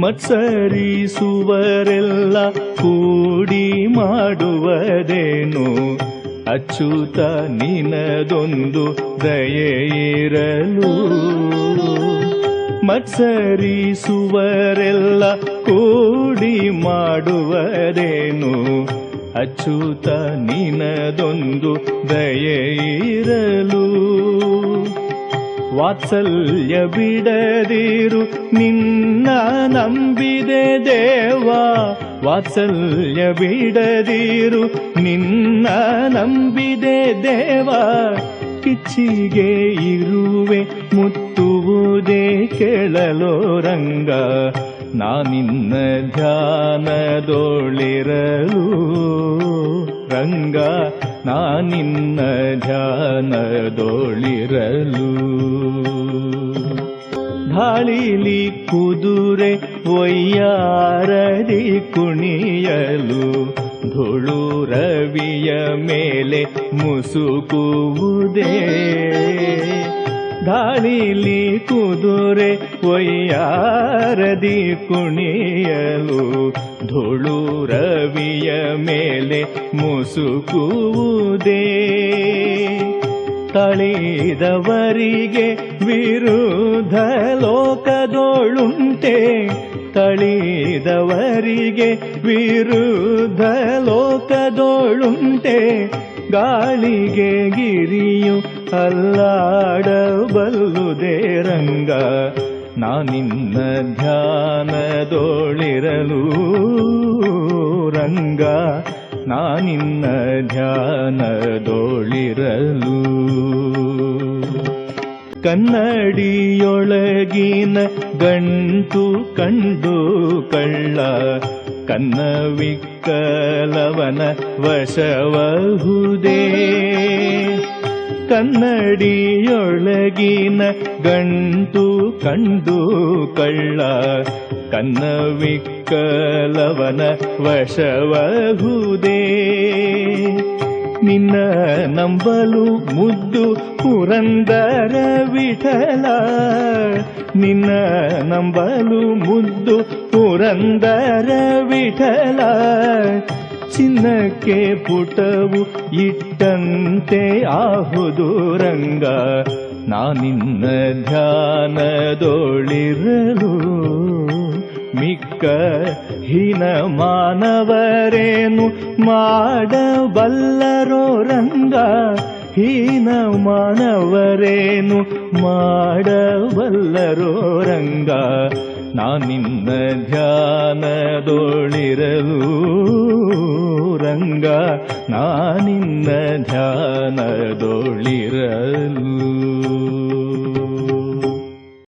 ಮತ್ಸರಿಸುವರೆಲ್ಲ ಕೂಡಿ ಮಾಡುವದೇನು? ಅಚ್ಚುತ ನಿನದೊಂದು ದಯೆಯಿರಲು ಮತ್ಸರಿಸುವರೆಲ್ಲ ಕೂಡಿ ಮಾಡುವರೇನು ಅಚ್ಚುತ ನಿನದೊಂದು ದಯೆಯಿರಲು ವಾತ್ಸಲ್ಯ ಬಿಡದಿರು ನಿನ್ನ ನಂಬಿದೆ ದೇವ. ವಾತ್ಸಲ್ಯ ಬಿಡದಿರು ನಿನ್ನ ನಂಬಿದೆ ದೇವ. ಕಿಚ್ಚಿಗೆ ಇರುವೆ ಮುತ್ತುವುದೇ ಕೇಳಲೋ ರಂಗ. ನಾನಿನ್ನ ಧ್ಯಾನದೋಳಿರಲು ನಾನಿನ್ನ ಧ್ಯಾನದೊಳಿರಲು. ಧಾಳಿಲಿ ಕುದುರೆ ಒಯ್ಯಾರದಿ ಕುಣಿಯಲು. ಧುಳು ರವಿಯ ಮೇಲೆ ಮುಸುಕುವುದೇ. ಧಾಳಿಲಿ ಕುದುರೆ ಒಯ್ಯಾರದಿ ಕುಣಿಯಲು ಧೂಳು ರವಿಯ ಮೇಲೆ ಮುಸುಕುವುದೇ. ತಳಿದವರಿಗೆ ವಿರುದ್ಧ ಲೋಕದೋಳುಂಟೆ. ತಳಿದವರಿಗೆ ವಿರುದ್ಧ ಲೋಕದೋಳುಂಟೆ ಗಾಳಿಗೆ ಗಿರಿಯು ಅಲ್ಲಾಡಬಲ್ಲುದೇ ರಂಗ. ನಾನಿನ್ನ ಧ್ಯಾನದೋಳಿರಲು ರಂಗ. ನಾನಿನ್ನ ಧ್ಯಾನದೋಳಿರಲು ಕನ್ನಡಿಯೊಳಗಿನ ಗಂಟು ಕಂಡು ಕಳ್ಳ. ಕನ್ನವಿಕ್ಕಲವನ ವಶವಹುದೇ. ಕನ್ನಡಿಯೊಳಗಿನ ಗಂಟು ಕಂಡು ಕಳ್ಳ ಕನ್ನವಿಕ್ಕಲವನ ವಶವಹುದೇ. ನಿನ್ನ ನಂಬಲು ಮುದ್ದು ಪುರಂದರ ವಿಠಲ. ನಿನ್ನ ನಂಬಲು ಮುದ್ದು ಪುರಂದರ ವಿಠಲ. ಚಿನ್ನಕ್ಕೆ ಪುಟವು ಇಟ್ಟಂತೆ ಆಹುದು ರಂಗ ನಾನಿನ್ನ ಧ್ಯಾನದೊಳಿರಲು ಮಿಕ್ಕ ಹೀನ ಮಾನವರೇನು ಮಾಡಬಲ್ಲರೋ ರಂಗ? ಹೀನ ಮಾನವರೇನು ಮಾಡಬಲ್ಲರೋ ರಂಗ? ನಾನಿನ್ನ ಧ್ಯಾನದೊಳಿರಲು ರಂಗ. ನಾನಿನ್ನ ಧ್ಯಾನದೊಳಿರಲು